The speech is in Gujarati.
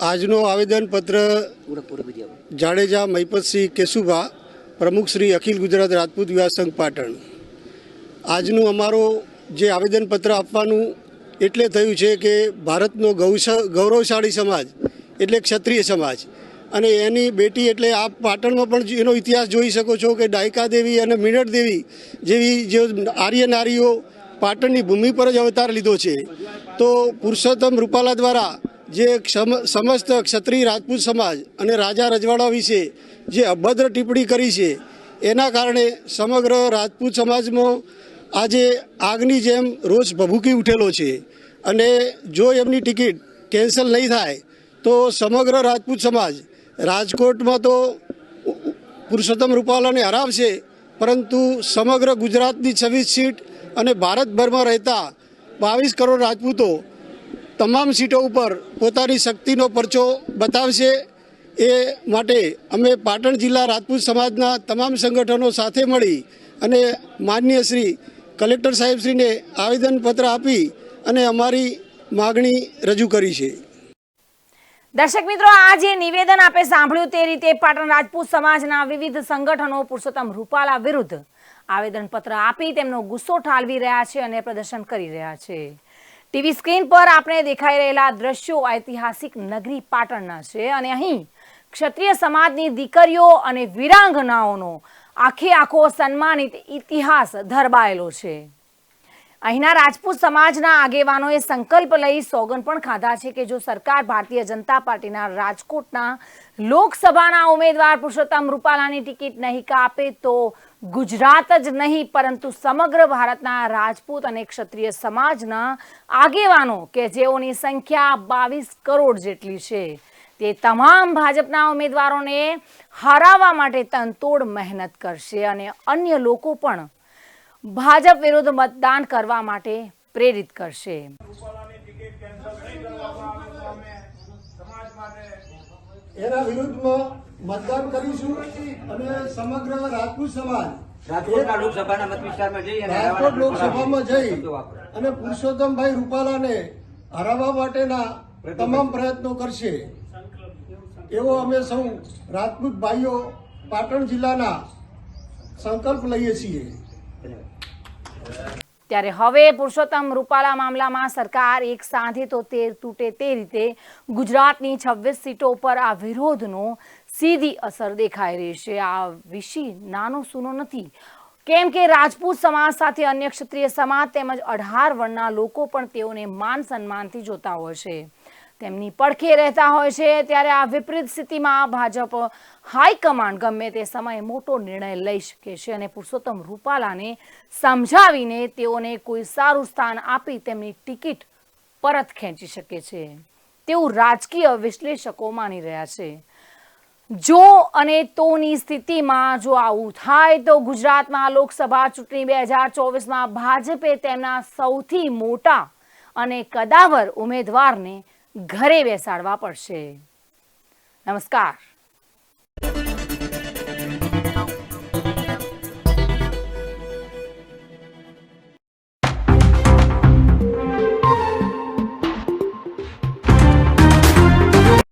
આજનો આવેદનપત્ર જાડેજા મહિપતસિંહ કેશુભા, પ્રમુખ શ્રી અખિલ ગુજરાત રાજપૂત વિવાહ સંઘ પાટણ. આજનું અમારો જે આવેદનપત્ર આપવાનું એટલે થયું છે કે ભારતનો ગૌરવશાળી સમાજ એટલે ક્ષત્રિય સમાજ અને એની બેટી એટલે આપ પાટણમાં પણ એનો ઇતિહાસ જોઈ શકો છો કે ડાયકા દેવી અને મીનટ દેવી જેવી જે આર્ય નારીઓ પાટણની ભૂમિ પર જ અવતાર લીધો છે. તો પુરુષોત્તમ રૂપાલા દ્વારા જે સમસ્ત ક્ષત્રિય રાજપૂત સમાજ અને રાજા રજવાડા વિશે જે અભદ્ર ટિપ્પણી કરી છે, એના કારણે સમગ્ર રાજપૂત સમાજમાં આજે આગની જેમ રોજ ભભૂકી ઉઠેલો છે. અને જો એમની ટિકિટ કેન્સલ નહીં થાય, તો સમગ્ર રાજપૂત સમાજ રાજકોટમાં તો પુરુષોત્તમ રૂપાલાને હરાવશે, પરંતુ સમગ્ર ગુજરાતની છવ્વીસ સીટ અને ભારતભરમાં રહેતા બાવીસ કરોડ રાજપૂતો તમામ સીટો ઉપર પોતાની શક્તિનો પરચો બતાવશે એ માટે અમે પાટણ જિલ્લા રાજપૂત સમાજના તમામ સંગઠનો સાથે મળી અને માન્ય શ્રી કલેક્ટર સાહેબશ્રીને આવેદનપત્ર આપી અને અમારી માગણી રજૂ કરી છે. દર્શક મિત્રો, આ જે નિવેદન આપે સાંભળ્યું તે રીતે પાટણ રાજપૂત સમાજના વિવિધ સંગઠનો પુરુષોત્તમ રૂપાલા વિરુદ્ધ આવેદનપત્ર આપી તેમનો ગુસ્સો ઠાલવી રહ્યા છે અને પ્રદર્શન કરી રહ્યા છે. ટીવી સ્ક્રીન પર આપણે દેખાઈ રહેલા દ્રશ્યો ઐતિહાસિક નગરી પાટણના છે અને અહીં ક્ષત્રિય સમાજની દીકરીઓ અને વિરાંગનાઓનો આખે આખો સન્માનિત ઇતિહાસ ધરબાયેલો છે. અહીંના રાજપૂત સમાજના આગેવાનોએ સંકલ્પ લઈ સોગન પણ ખાધા છે કે જો સરકાર ભારતીય જનતા પાર્ટીના રાજકોટના લોકસભાના ઉમેદવાર પુરુષોત્તમ રૂપાલાની ટિકિટ નહીં કાપે તો ગુજરાત જ નહીં, પરંતુ સમગ્ર ભારતના રાજપૂત અને ક્ષત્રિય સમાજના આગેવાનો કે જેઓની સંખ્યા બાવીસ કરોડ જેટલી છે. તે તમામ ભાજપના ઉમેદવારોને હરાવવા માટે તનતોડ મહેનત કરશે અને અન્ય લોકો પણ ભાજપ વિરુદ્ધ મતદાન કરવા માટે પ્રેરિત કરશે. એના વિરુદ્ધમાં મતદાન કરીશું અને સમગ્ર રાજપૂત સમાજ રાજકોટ લોકસભામાં જઈ અને પુરુષોત્તમભાઈ રૂપાલાને હરાવવા માટેના તમામ પ્રયત્નો કરશે. એવો અમે સૌ રાજપૂત ભાઈઓ પાટણ જિલ્લાના સંકલ્પ લઈએ છીએ. ત્યારે હવે પુરુષોત્તમ રૂપાલા મામલામાં સરકાર એક સાંધે તો તેર તૂટે તે રીતે ગુજરાતની છવ્વીસ સીટો પર આ વિરોધનો સીધી અસર દેખાઈ રહી છે. આ વિષય નાનો સૂનો નથી. કેમ કે રાજપૂત સમાજ સાથે અન્ય ક્ષત્રિય સમાજ તેમજ અઢાર વર્ણના લોકો પણ તેઓને માન સન્માનથી જોતા હોય છે. તેમની પડખે રહેતા હોય છે. ત્યારે આ વિપરીત સ્થિતિમાં ભાજપ હાઈકમાન્ડ ગમે તે સમયે મોટો નિર્ણય લઈ શકે છે અને પુરુષોત્તમ રૂપાલાને સમજાવીને તેઓને કોઈ સારું સ્થાન આપી તેમની ટિકિટ પરત ખેંચી શકે છે. તેવું રાજકીય વિશ્લેષકો માની રહ્યા છે. જો અને તોની સ્થિતિમાં જો આવું થાય તો ગુજરાતમાં લોકસભા ચૂંટણી બે હજાર ચોવીસમાં ભાજપે તેમના સૌથી મોટા અને કદાવર ઉમેદવારને ઘરે બેસાડવા પડશે. નમસ્કાર.